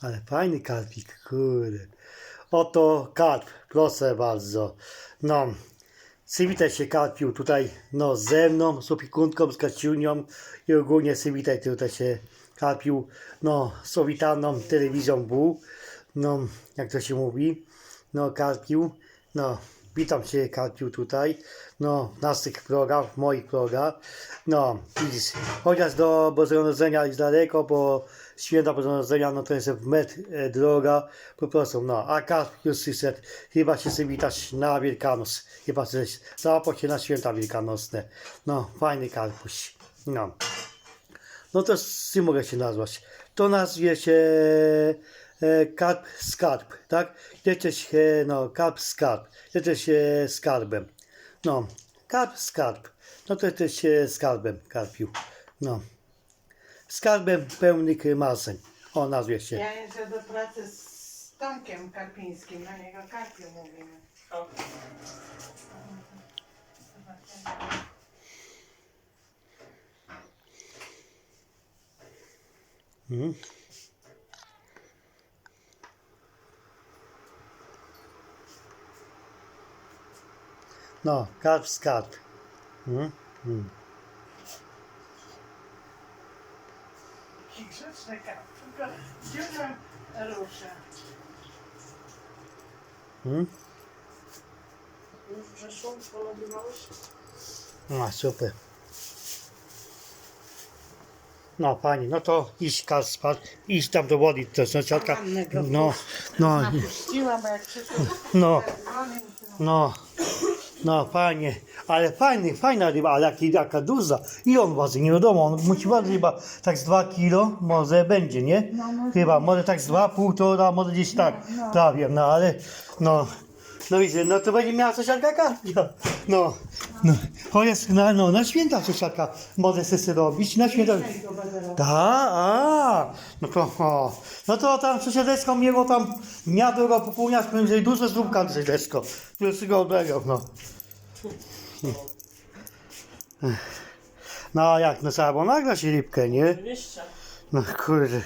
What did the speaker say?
Ale fajny karpik, kurde. Oto karp, proszę bardzo. No, przywitaj się karpiu tutaj, no, ze mną, z opiekунką, z Kaciunią i ogólnie przywitaj tutaj się karpiu, no, z telewizją W, no, jak to się mówi, no, karpiu, no, witam się karpiu tutaj, no, w naszych progach, w moich progach, no, widzisz, chociaż do Bożego Narodzenia jest daleko, bo święta Bożego Narodzenia, no to jest w metr e, droga, po prostu, no, a karp już przyszedł, chyba się sobie witać na Wielkanoc, chyba coś, załapał się na święta wielkanocne, no, fajny karpuś, no. No to z czym mogę się nazwać? To nazwie się karp skarb, tak? Jesteś, e, no, karp skarb, jesteś e, skarbem. No, karp skarb, no to jesteś e, skarbem, karpiu, no. Skarbem pełnych marzeń, o nazwie się. Ja jeżdżę do pracy z Tomkiem Karpińskim, na niego Karpiu mówimy. Mhm. No, karp skarb. Mhm. Mhm. Taki grzeczny Karp, tylko dziurą rusza. Mhm. Już? Polagrywałeś? No, super. No, pani, no to idź Kaspar, idź tam do wody, to sąsiadka. No, no, no, dzwonił, no, no, fajnie, ale fajny, fajna ryba, ale jaki, jaka duża. I on waży, nie wiadomo, on musi ważyć chyba tak z 2 kilo, może będzie, nie? No, może. Chyba, może tak z 2, półtora, może gdzieś tak, no. prawie, no, ale, no, no widzicie, no to będzie miała sąsiadka karpia. No, no, chociaż na, no, na święta sąsiadka może sobie robić, na święta. go. Tak, a, no to, o, no to tam sąsiadeczką miło tam dnia drogo popołudnia, że duże zróbka sąsiadeczko, pierwszego odbiegał, no. No a jak, no trzeba było nagrać rybkę, nie? No kurde.